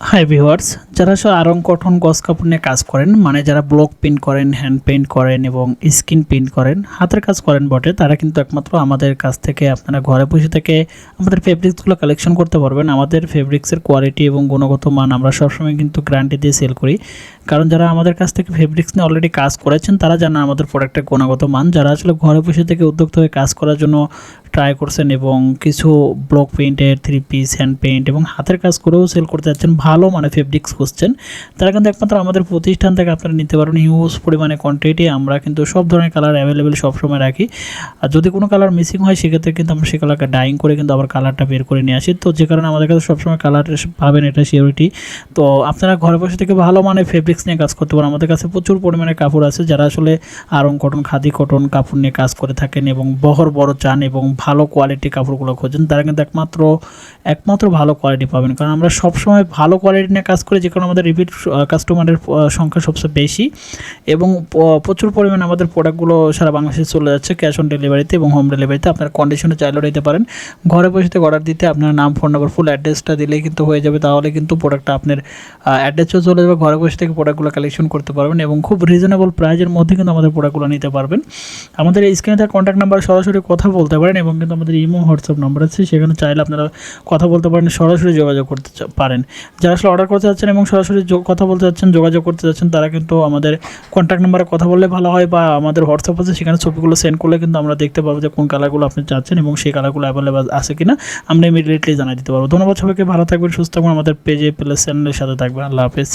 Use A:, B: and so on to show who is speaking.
A: Hi viewers যারা সব আরং গঠন গস কাপড় নিয়ে কাজ করেন মানে যারা ব্লক প্রিন্ট করেন হ্যান্ড পেইন্ট করেন এবং স্কিন প্রিন্ট করেন, হাতের কাজ করেন বটে, তারা কিন্তু একমাত্র আমাদের কাছ থেকে, আপনারা ঘরে বসে থেকে আমাদের ফেব্রিক্সগুলো কালেকশন করতে পারবেন। আমাদের ফেব্রিক্সের কোয়ালিটি এবং গুণগত মান আমরা সবসময় কিন্তু গ্যারান্টি দিয়ে সেল করি। কারণ যারা আমাদের কাছ থেকে ফেব্রিক্স নিয়ে অলরেডি কাজ করেছেন, তারা জানে আমাদের প্রোডাক্টের গুণগত মান। যারা আসলে ঘরে বসে থেকে উদ্যোক্ত হয়ে কাজ করার জন্য ট্রাই করছেন এবং কিছু ব্লক পেইন্টের থ্রি পিস হ্যান্ড পেইন্ট এবং হাতের কাজ করেও সেল করতে যাচ্ছেন ভালো মানে ফেব্রিক্স খুঁজছেন, তারা কিন্তু একমাত্র আমাদের প্রতিষ্ঠান থেকে আপনারা নিতে পারবেন। হিউজ পরিমাণে কোয়ান্টিটি আমরা কিন্তু সব ধরনের কালার অ্যাভেলেবেল সবসময় রাখি। আর যদি কোনো কালার মিসিং হয়, সেক্ষেত্রে কিন্তু আমরা সে কালারকে ডাইং করে কিন্তু আবার কালারটা বের করে নিয়ে আসি। তো যে কারণে আমাদের কাছে সবসময় কালার পাবেন, এটা সিওরিটি তো আপনারা ঘরে বসে থেকে ভালো মানে ফেব্রিক্স নিয়ে কাজ করতে পারেন। আমাদের কাছে প্রচুর পরিমাণে কাপড় আছে, যারা আসলে আরং কটন, খাদি কটন কাপড় নিয়ে কাজ করে থাকেন এবং বহর, বড় চান এবং ভালো কোয়ালিটির কাপড়গুলো খোঁজেন, তারা কিন্তু একমাত্র একমাত্র ভালো কোয়ালিটি পাবেন। কারণ আমরা সবসময় ভালো কোয়ালিটি নিয়ে কাজ করে যে কারণে আমাদের রিপিট কাস্টমারের সংখ্যা সবচেয়ে বেশি এবং প্রচুর পরিমাণে আমাদের প্রোডাক্টগুলো সারা বাংলাদেশে চলে যাচ্ছে ক্যাশ অন ডেলিভারিতে এবং হোম ডেলিভারিতে আপনার কন্ডিশনে চাইলেও নিতে পারেন। ঘরে বসে অর্ডার দিতে আপনার নাম ফোন নাম্বার ফুল অ্যাড্রেসটা দিলেই কিন্তু হয়ে যাবে। তাহলে কিন্তু প্রোডাক্টটা আপনার অ্যাড্রেসও চলে যাবে, ঘরে বসে থেকে প্রোডাক্টগুলো কালেকশন করতে পারবেন এবং খুব রিজনেবল প্রাইজের মধ্যে কিন্তু আমাদের প্রোডাক্টগুলো নিতে পারবেন। আমাদের এই স্ক্রিনে থাকা কন্ট্যাক্ট নাম্বার সরাসরি কথা বলতে পারেন এবং কিন্তু আমাদের ইমো হোয়াটসঅ্যাপ নাম্বার আছে। সেখানে চাইলে আপনারা কথা বলতে পারেন, সরাসরি যোগাযোগ করতে পারেন। আসলে অর্ডার করতে যাচ্ছেন এবং সরাসরি কথা বলতে যাচ্ছেন, যোগাযোগ করতে যাচ্ছেন, তারা কিন্তু আমাদের কন্ট্যাক্ট নাম্বারে কথা বললে ভালো হয় বা আমাদের হোয়াটসঅ্যাপ আছে, সেখানে ছবিগুলো সেন্ড করলে কিন্তু আমরা দেখতে পাবো যে কোন কালারগুলো আপনি চাচ্ছেন এবং সেই কালারগুলো অ্যাভেলেবেল আছে কিনা। আমরা ইমিডিয়েটলি জানাই দিতে পারব। ধন্যবাদ সবাইকে, ভালো থাকবেন, সুস্থ থাকবেন, আমাদের পেজে প্লেস চ্যানেলের সাথে থাকবেন। আল্লাহ হাফেজ।